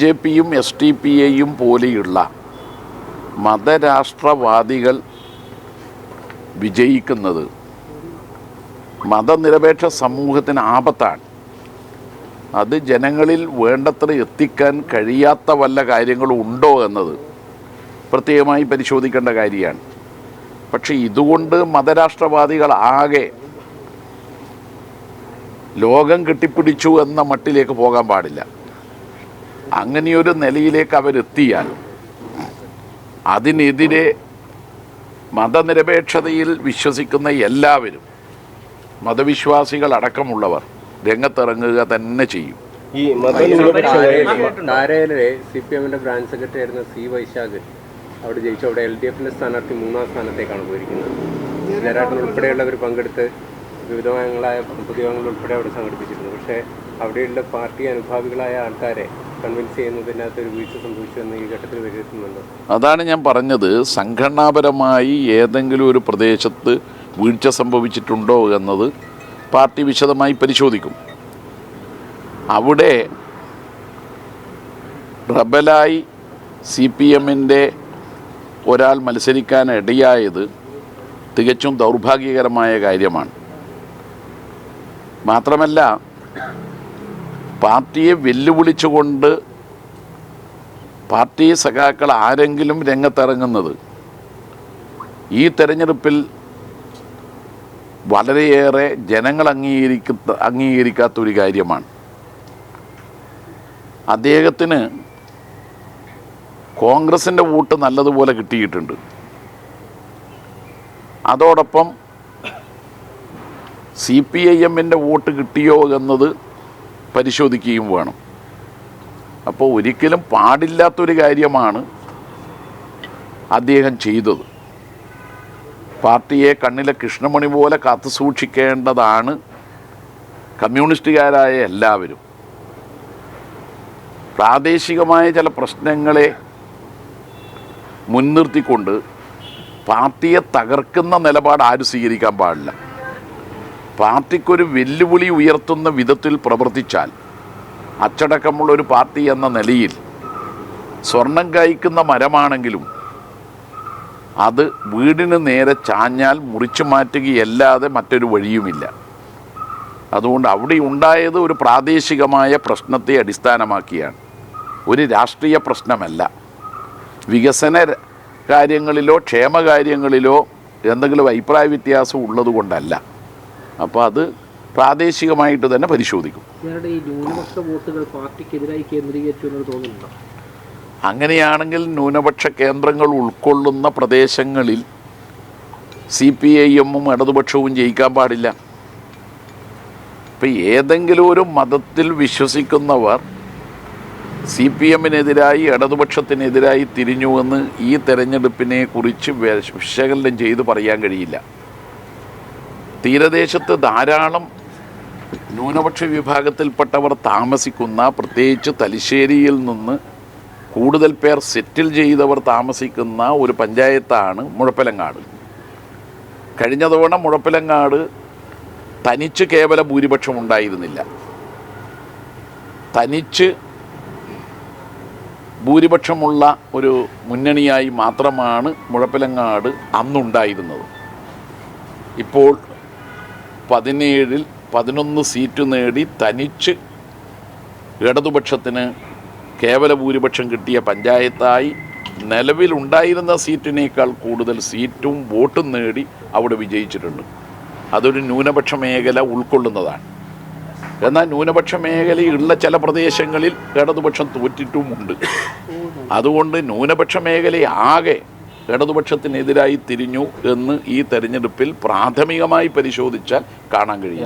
J പിയും S T P എയും പോലെയുള്ള മതരാഷ്ട്രവാദികൾ വിജയിക്കുന്നത് മതനിരപേക്ഷ സമൂഹത്തിന് ആപത്താണ്. അത് ജനങ്ങളിൽ വേണ്ടത്ര എത്തിക്കാൻ കഴിയാത്ത വല്ല കാര്യങ്ങളും ഉണ്ടോ എന്നത് പ്രത്യേകമായി പരിശോധിക്കേണ്ട കാര്യമാണ്. പക്ഷെ ഇതുകൊണ്ട് മതരാഷ്ട്രവാദികൾ ആകെ ലോകം കെട്ടിപ്പിടിച്ചു എന്ന മട്ടിലേക്ക് പോകാൻ പാടില്ല. അങ്ങനെയൊരു നിലയിലേക്ക് അവരെത്തിയാൽ അതിനെതിരെ മതനിരപേക്ഷതയിൽ വിശ്വസിക്കുന്ന എല്ലാവരും മതവിശ്വാസികൾ അടക്കമുള്ളവർ രംഗത്തിറങ്ങുക തന്നെ ചെയ്യും. ഈ താരയിലെ സി പി എമ്മിന്റെ ബ്രാഞ്ച് സെക്രട്ടറി ആയിരുന്ന സി വൈശാഖ് അവിടെ ജയിച്ചു. അവിടെ എൽ ഡി എഫിന്റെ സ്ഥാനാർത്ഥി മൂന്നാം സ്ഥാനത്തേക്കാണ് പോയിരിക്കുന്നത്. ജയരാട്ടൻ ഉൾപ്പെടെയുള്ളവർ പങ്കെടുത്ത് വിവിധങ്ങളായ പൊതുയോഗങ്ങൾ ഉൾപ്പെടെ അവിടെ സംഘടിപ്പിച്ചിരുന്നു. പക്ഷേ അവിടെയുള്ള പാർട്ടി അനുഭാവികളായ ആൾക്കാരെ കൺവിൻസ് ചെയ്യുന്നതിനകത്ത് ഒരു വീഴ്ച സംഭവിച്ചു എന്ന് ഈ ഘട്ടത്തിൽ വിലയിരുത്തുന്നുണ്ട്. അതാണ് ഞാൻ പറഞ്ഞത്. സംഘടനാപരമായി ഏതെങ്കിലും ഒരു പ്രദേശത്ത് വീഴ്ച സംഭവിച്ചിട്ടുണ്ടോ എന്നത് പാർട്ടി വിശദമായി പരിശോധിക്കും. അവിടെ റബലായി സി പി എമ്മിന്റെ ഒരാൾ മത്സരിക്കാൻ ഇടയായത് തികച്ചും ദൗർഭാഗ്യകരമായ കാര്യമാണ്. മാത്രമല്ല പാർട്ടിയെ വെല്ലുവിളിച്ചുകൊണ്ട് പാർട്ടി സഖാക്കൾ ആരെങ്കിലും രംഗത്തിറങ്ങുന്നത് ഈ തെരഞ്ഞെടുപ്പിൽ വളരെയേറെ ജനങ്ങൾ അംഗീകരിക്ക അംഗീകരിക്കാത്ത ഒരു കാര്യമാണ്. അദ്ദേഹത്തിന് കോൺഗ്രസിന്റെ വോട്ട് നല്ലതുപോലെ കിട്ടിയിട്ടുണ്ട്. അതോടൊപ്പം സി പി ഐ എമ്മിന്റെ വോട്ട് കിട്ടിയോ എന്നത് പരിശോധിക്കുകയും വേണം. അപ്പോൾ ഒരിക്കലും പാടില്ലാത്തൊരു കാര്യമാണ് അദ്ദേഹം ചെയ്തത്. പാർട്ടിയെ കണ്ണിലെ കൃഷ്ണമണി പോലെ കാത്തു സൂക്ഷിക്കേണ്ടതാണ് കമ്മ്യൂണിസ്റ്റുകാരായ എല്ലാവരും. പ്രാദേശികമായ ചില പ്രശ്നങ്ങളെ മുൻനിർത്തിക്കൊണ്ട് പാർട്ടിയെ തകർക്കുന്ന നിലപാട് ആരും സ്വീകരിക്കാൻ പാടില്ല. പാർട്ടിക്കൊരു വെല്ലുവിളി ഉയർത്തുന്ന വിധത്തിൽ പ്രവർത്തിച്ചാൽ അച്ചടക്കമുള്ള ഒരു പാർട്ടി എന്ന നിലയിൽ സ്വർണം കായ്ക്കുന്ന മരമാണെങ്കിലും അത് വീടിന് നേരെ ചാഞ്ഞാൽ മുറിച്ചു മാറ്റുകയല്ലാതെ മറ്റൊരു വഴിയുമില്ല. അതുകൊണ്ട് അവിടെ ഉണ്ടായത് ഒരു പ്രാദേശികമായ പ്രശ്നത്തെ അടിസ്ഥാനമാക്കിയാണ്. ഒരു രാഷ്ട്രീയ പ്രശ്നമല്ല. വികസന കാര്യങ്ങളിലോ ക്ഷേമകാര്യങ്ങളിലോ എന്തെങ്കിലും അഭിപ്രായ വ്യത്യാസം ഉള്ളത് കൊണ്ടല്ല അപ്പോൾ അത് പ്രാദേശികമായിട്ട് തന്നെ പരിശോധിക്കും. അങ്ങനെയാണെങ്കിൽ ന്യൂനപക്ഷ കേന്ദ്രങ്ങൾ ഉൾക്കൊള്ളുന്ന പ്രദേശങ്ങളിൽ സി പി ഐ എമ്മും ഇടതുപക്ഷവും ജയിക്കാൻ പാടില്ല. ഇപ്പം ഏതെങ്കിലും ഒരു മതത്തിൽ വിശ്വസിക്കുന്നവർ സി പി എമ്മിനെതിരായി ഇടതുപക്ഷത്തിനെതിരായി തിരിഞ്ഞുവെന്ന് ഈ തെരഞ്ഞെടുപ്പിനെ കുറിച്ച് വിശകലനം ചെയ്ത് പറയാൻ കഴിയില്ല. തീരദേശത്ത് ധാരാളം ന്യൂനപക്ഷ വിഭാഗത്തിൽപ്പെട്ടവർ താമസിക്കുന്ന പ്രത്യേകിച്ച് തലശ്ശേരിയിൽ നിന്ന് കൂടുതൽ പേർ സെറ്റിൽ ചെയ്തവർ താമസിക്കുന്ന ഒരു പഞ്ചായത്താണ് മുഴപ്പിലങ്ങാട്. കഴിഞ്ഞ തവണ മുഴപ്പിലങ്ങാട് തനിച്ച് കേവല ഭൂരിപക്ഷം ഉണ്ടായിരുന്നില്ല. തനിച്ച് ഭൂരിപക്ഷമുള്ള ഒരു മുന്നണിയായി മാത്രമാണ് മുഴപ്പിലങ്ങാട് അന്നുണ്ടായിരുന്നത്. ഇപ്പോൾ പതിനേഴിൽ പതിനൊന്ന് സീറ്റ് നേടി തനിച്ച് ഇടതുപക്ഷത്തിന് കേവല ഭൂരിപക്ഷം കിട്ടിയ പഞ്ചായത്തായി നിലവിലുണ്ടായിരുന്ന സീറ്റിനേക്കാൾ കൂടുതൽ സീറ്റും വോട്ടും നേടി അവിടെ വിജയിച്ചിട്ടുണ്ട്. അതൊരു ന്യൂനപക്ഷ മേഖല ഉൾക്കൊള്ളുന്നതാണ്. എന്നാൽ ന്യൂനപക്ഷ മേഖലയുള്ള ചില പ്രദേശങ്ങളിൽ ഇടതുപക്ഷം തോറ്റിട്ടുമുണ്ട്. അതുകൊണ്ട് ന്യൂനപക്ഷ മേഖല ആകെ ഇടതുപക്ഷത്തിനെതിരായി തിരിഞ്ഞു എന്ന് ഈ തെരഞ്ഞെടുപ്പിൽ പ്രാഥമികമായി പരിശോധിച്ചാൽ കാണാൻ കഴിയും